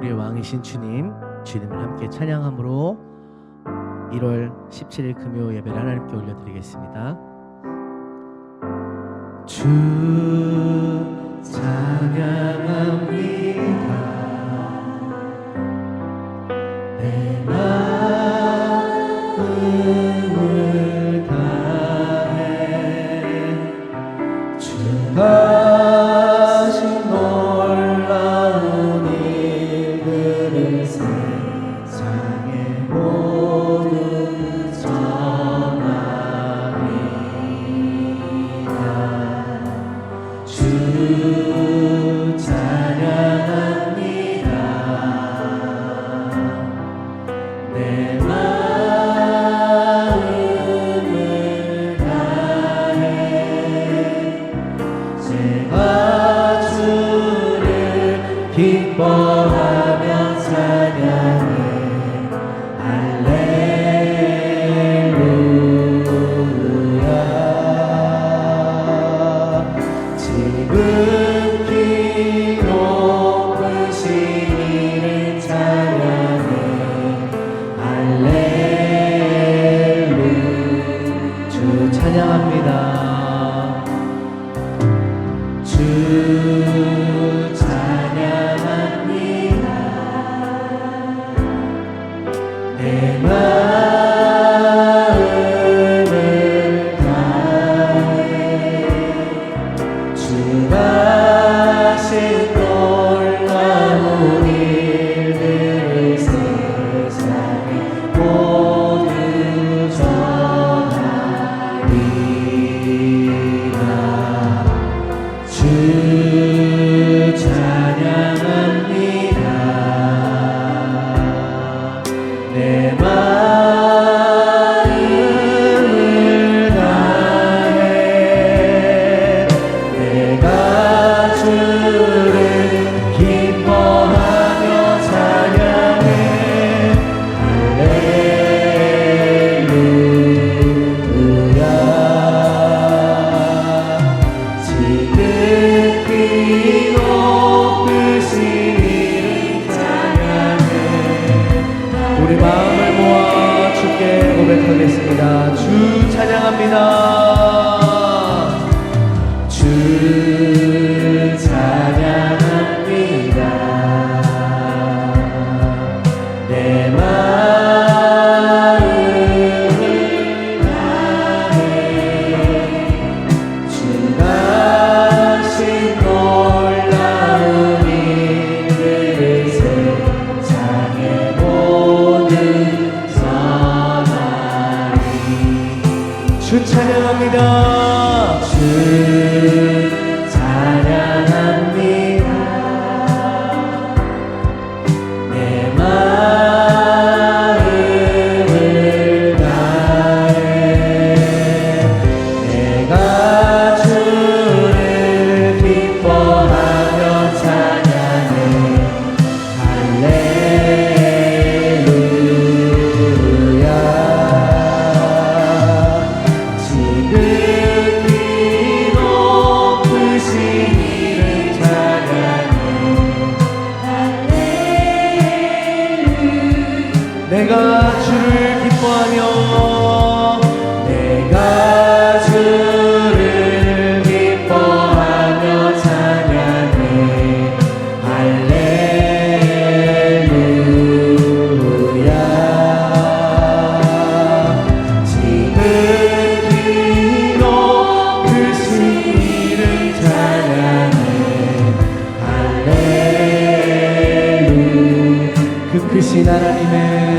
우리 왕이신 주님, 주님을 함께 찬양함으로 1월 17일 금요 예배를 하나님께 올려드리겠습니다. 주 찬양합니다. Bye. 우리 마음을 모아 주께 고백하겠습니다. 주 찬양합니다. 살리신 하나님의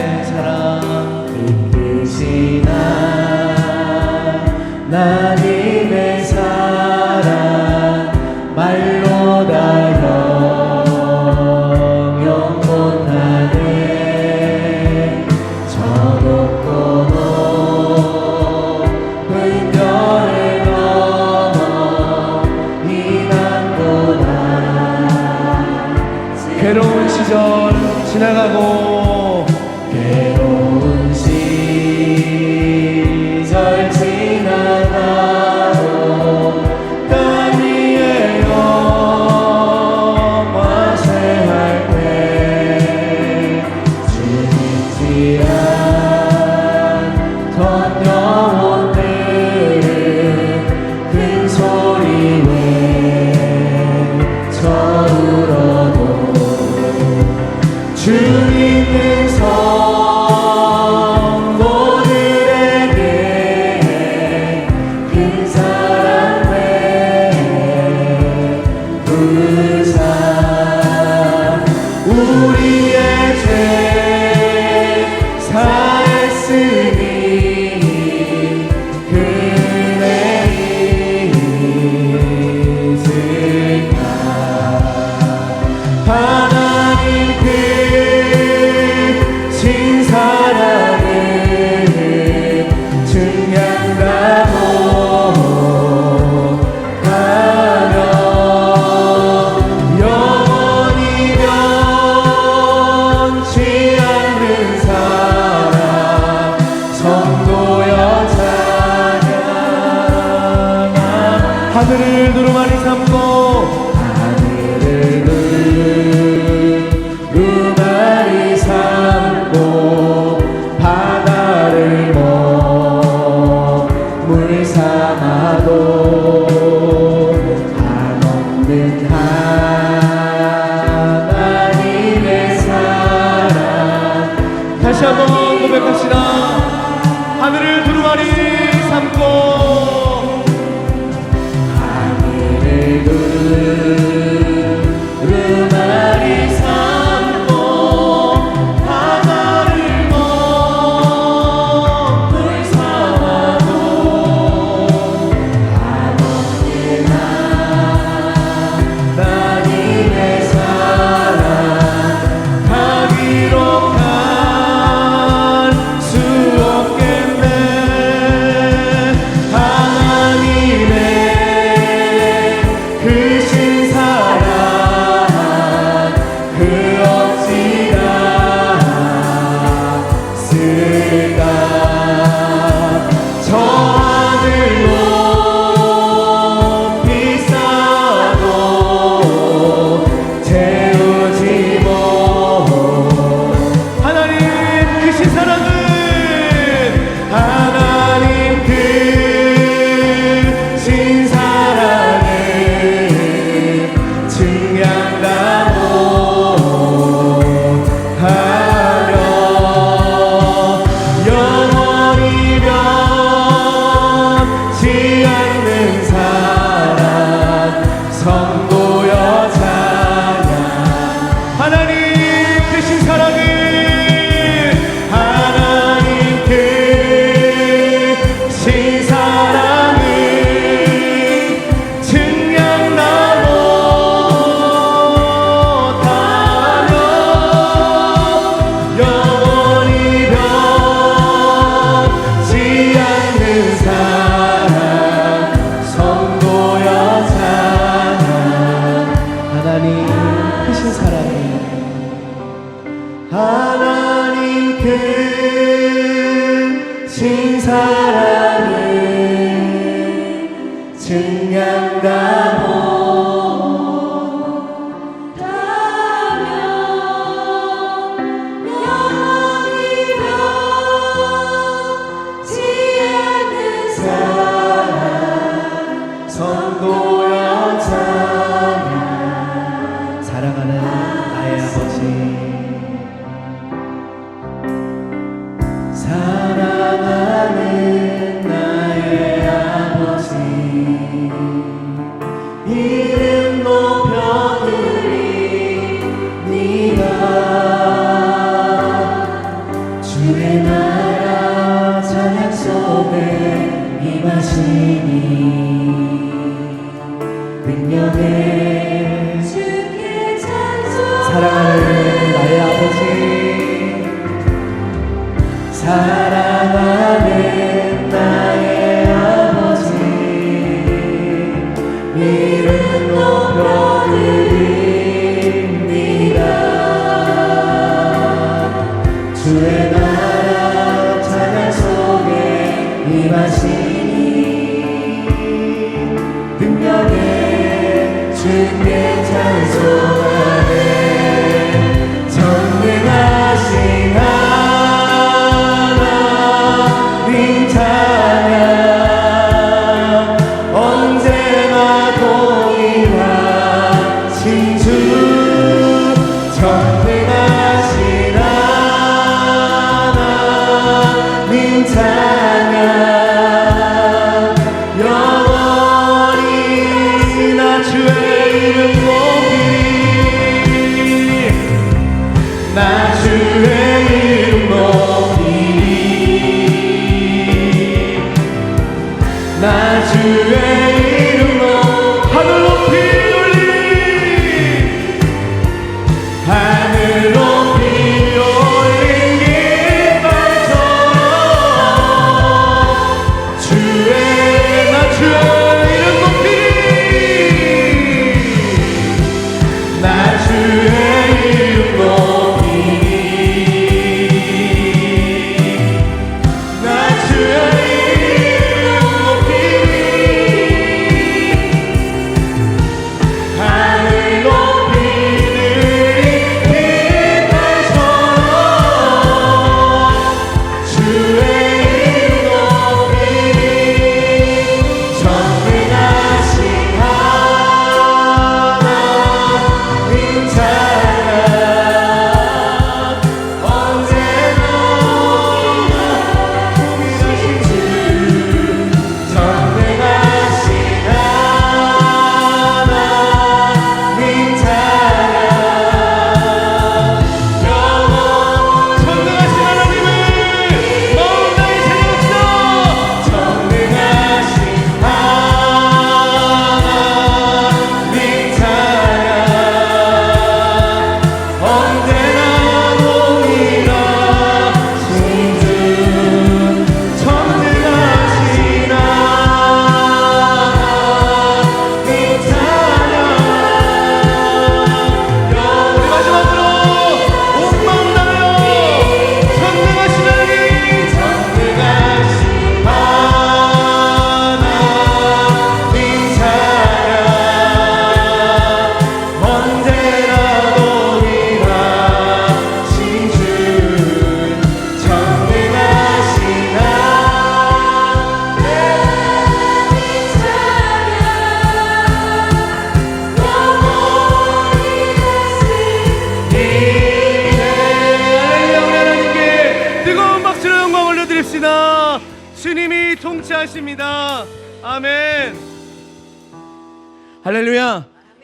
이름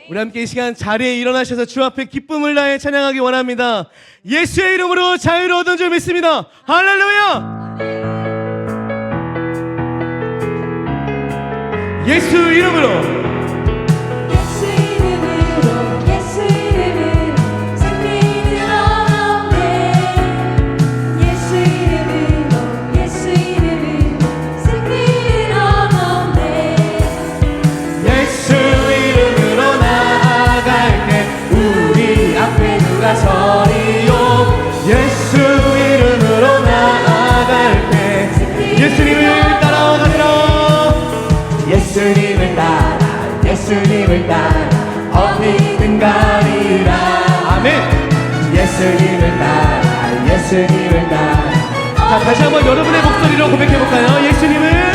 우리 함께 이 시간 자리에 일어나셔서 주 앞에 기쁨을 다해 찬양하기 원합니다. 예수의 이름으로 자유로워던 줄 믿습니다. 할렐루야! 예수 이름으로 다시 한번 여러분의 목소리로 고백해볼까요? 예수님을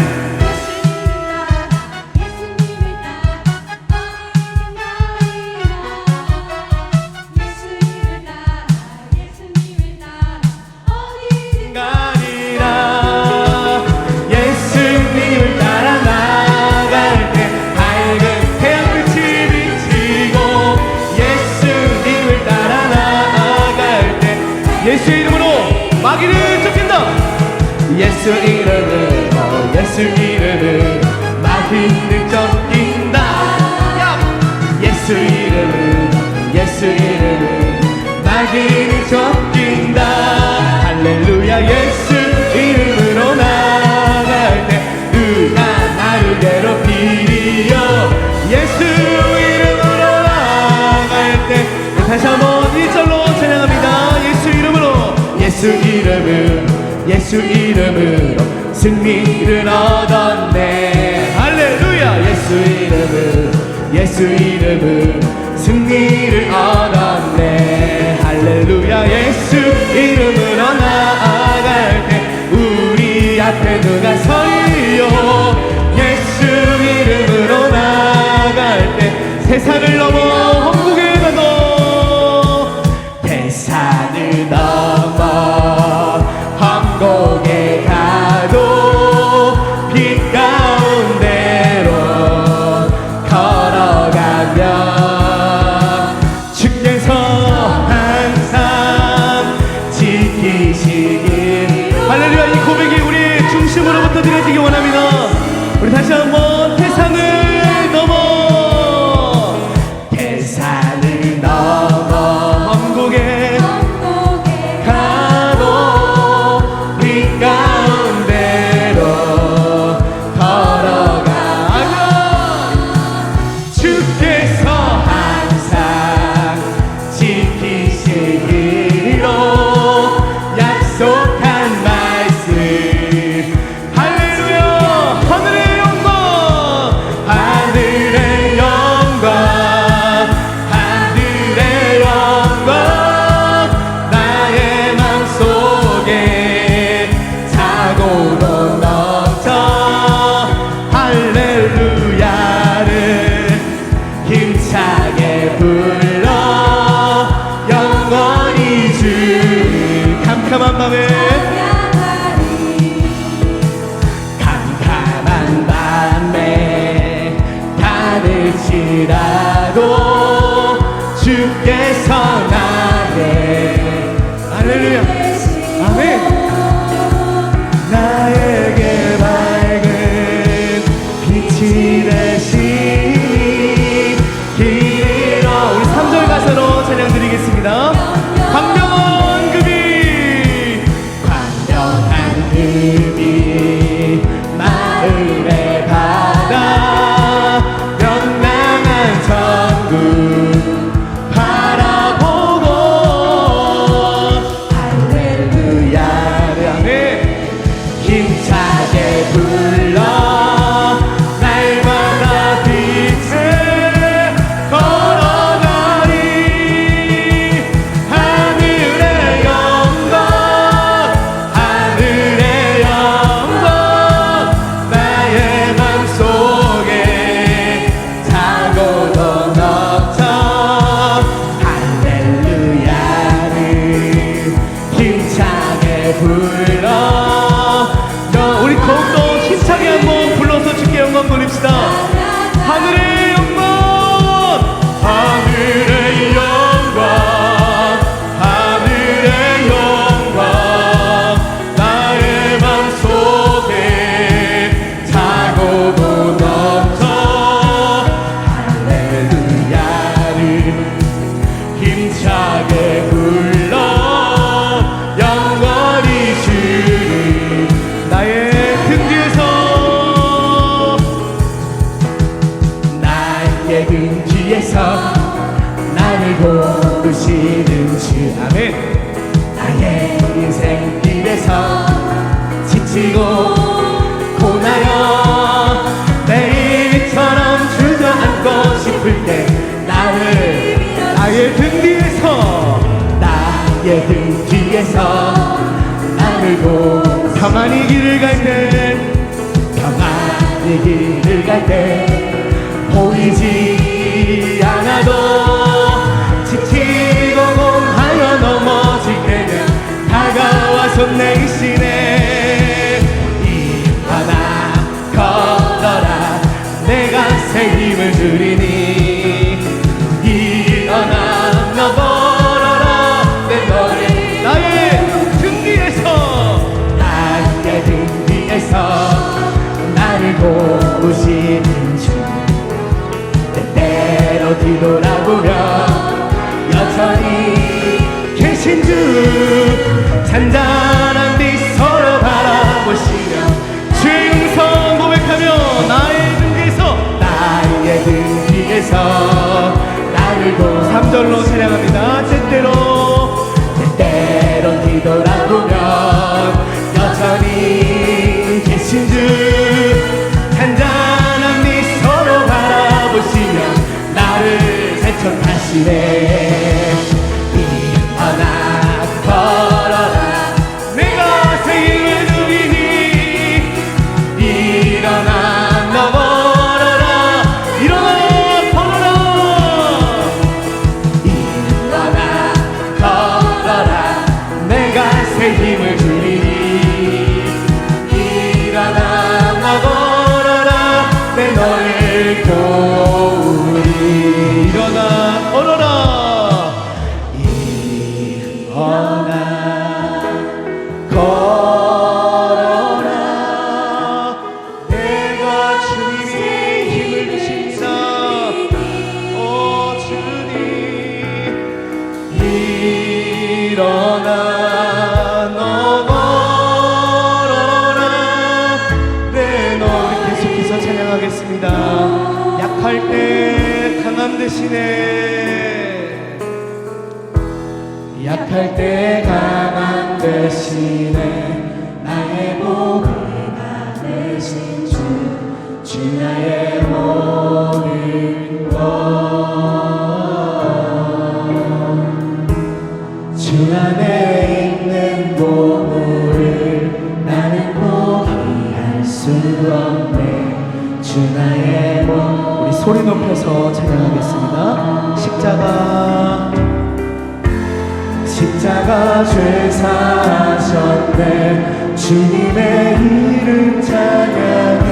예수 이름으로 예수 이름으로 마귀 능정긴다. 예수 이름으로 예수 이름으로 마귀 능정긴다. 할렐루야 예수 이름으로 나갈 때 누가 나를 괴롭히리요? 예수 이름으로 나갈 때 다시 한번 1절로 찬양합니다. 예수 이름으로. 예수 이름으로 예수 이름으로 승리를 얻었네. 할렐루야. 예수 이름으로 예수 이름으로 승리를 얻었네 내가 새 힘을 드리니? 일어나 너 걸어라 내 너를 나의 등 뒤에서 나의 등 뒤에서 나를 도우시는 주. 때때로 뒤돌아보면 여전히 계신 주 등 뒤에서 나를 보 3절로 찬양합니다. 때때로. 때때로 뒤돌아보면 여전히 계신 주. 잔잔한 미소로 바라보시며 나를 세척하시네 되시네 약할 때 강함 되시네 나의 보배가 되신 주, 주 나의 모든 것. 주 안에 소리 높여서 찬양하겠습니다. 십자가 십자가 죄 사셨네. 주님의 이름 찬양해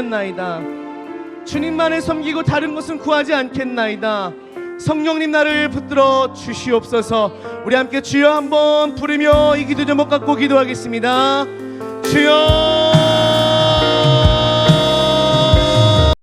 믿겠나이다. 주님만을 섬기고 다른 것은 구하지 않겠나이다. 성령님 나를 붙들어 주시옵소서. 우리 함께 주여 한번 부르며 이 기도 제목 갖고 기도하겠습니다. 주여.